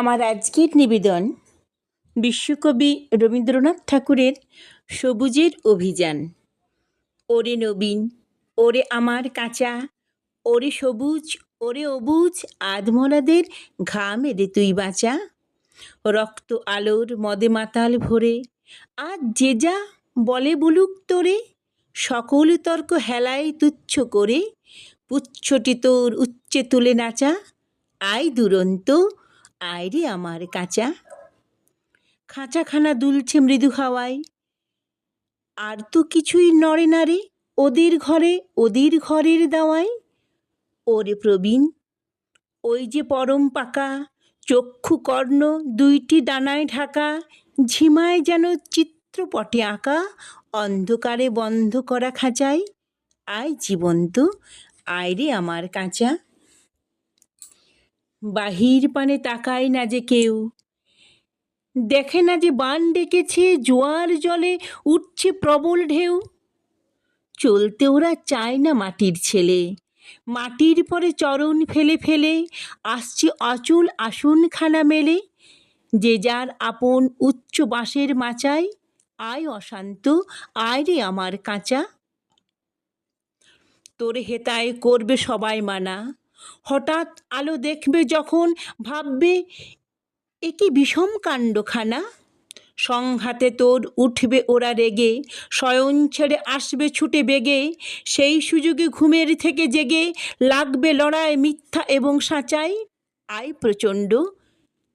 আমার আজকের নিবেদন বিশ্বকবি রবীন্দ্রনাথ ঠাকুরের সবুজের অভিযান। ওরে নবীন, ওরে আমার কাঁচা, ওরে সবুজ, ওরে অবুজ, আধমরাদের ঘাম এরে তুই বাঁচা। রক্ত আলোর মদে মাতাল ভরে, আজ যে যা বলে বলুক তোরে, সকল তর্ক হেলায় তুচ্ছ করে, পুচ্ছটি তোর উচ্চে তুলে নাচা, আয় দুরন্ত আয় রে আমার, কাঁচা। খাঁচাখানা দুলছে মৃদু হাওয়ায়। আর তো কিছুই নড়ে না রে ওদের ঘরে, ওদের ঘরের দাওয়ায়। ওরে প্রবীণ, ওই যে পরম পাকা, চক্ষু কর্ণ দুইটি ডানায় ঢাকা, ঝিমায় যেন চিত্রপটে আঁকা, অন্ধকারে বন্ধ করা খাঁচায়। আয় জীবন্ত, আয় রে আমার কাঁচা। বাহির পানে তাকায় না যে কেউ। দেখে না যে বান ডেকেছে, জোয়ার জলে উঠছে প্রবল ঢেউ। চলতে ওরা চায় না মাটির ছেলে। মাটির পরে চরণ ফেলে ফেলে আসছে অচল আসনখানা মেলে। যে যার আপন উচ্চ বাঁশের মাচায়, আয় অশান্ত, আয় রে আমার কাঁচা। তোরে হেতায় করবে সবাই মানা। হঠাৎ আলো দেখবে যখন, ভাববে, এ কি বিষম কাণ্ডখানা? সংঘাতে তোর উঠবে ওরা রেগে, শয়ন ছেড়ে আসবে ছুটে বেগে, সেই সুযোগে ঘুমের থেকে জেগে লাগবে লড়াই মিথ্যা এবং সাঁচাই। আয় প্রচণ্ড,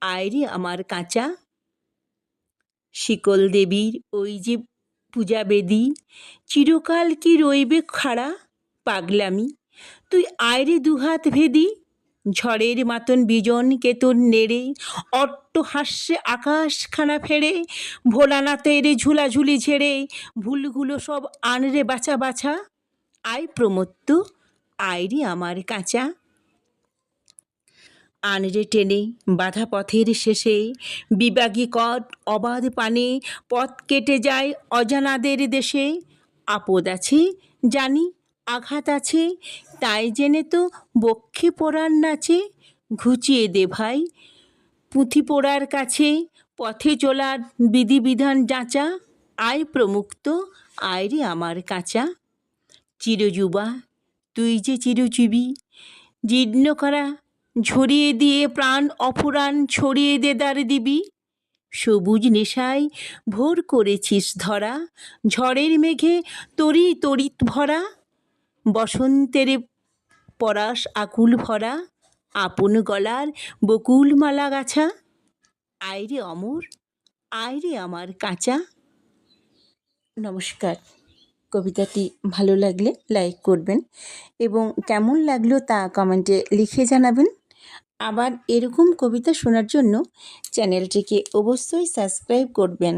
আয় রে আমার কাঁচা। শিকল দেবীর ওই যে পূজা বেদি চিরকাল কি রইবে খাড়া, পাগলামি। তুই আয়রে দুহাত ভেদি, ঝড়ের মাতন বিজন কেতন নেড়ে, অট্ট হাস্যে আকাশখানা ফেড়ে, ভোলানাথের ঝুলাঝুলি ঝেড়ে, ভুলগুলো সব আনরে বাছা বাছা। আয় প্রমত্ত আয়রে আমার কাঁচা। আনরে টেনে বাধা পথের শেষে, বিবাগী কট অবাধ পানে, পথ কেটে যায় অজানাদের দেশে। আপদ আছে জানি আঘাত আছে? তাই জেনে তো বক্ষে পোড়ার নাচে ঘুচিয়ে দে ভাই। পুঁথি পোড়ার কাছে পথে চলার বিধিবিধান যাঁচা আয় প্রমুক্ত আয় রে আমার কাঁচা। চিরযুবা, তুই যে চিরজীবী, জীর্ণ করা, ঝরিয়ে দিয়ে প্রাণ অফুরান ছড়িয়ে দে দার দিবি। সবুজ নেশায় ভোর করেছিস ধরা, ঝড়ের মেঘে তরি তরিত ভরা। বসন্তের পরাশ আকুল ভরা, আপন গলার বকুল মালা গাছা। আয়রে অমর আয়রে আমার কাঁচা। নমস্কার, কবিতাটি ভালো লাগলে লাইক করবেন এবং কেমন লাগল তা কমেন্টে লিখে জানাবেন। আবার এরকম কবিতা শোনার জন্য চ্যানেলটিকে অবশ্যই সাবস্ক্রাইব করবেন।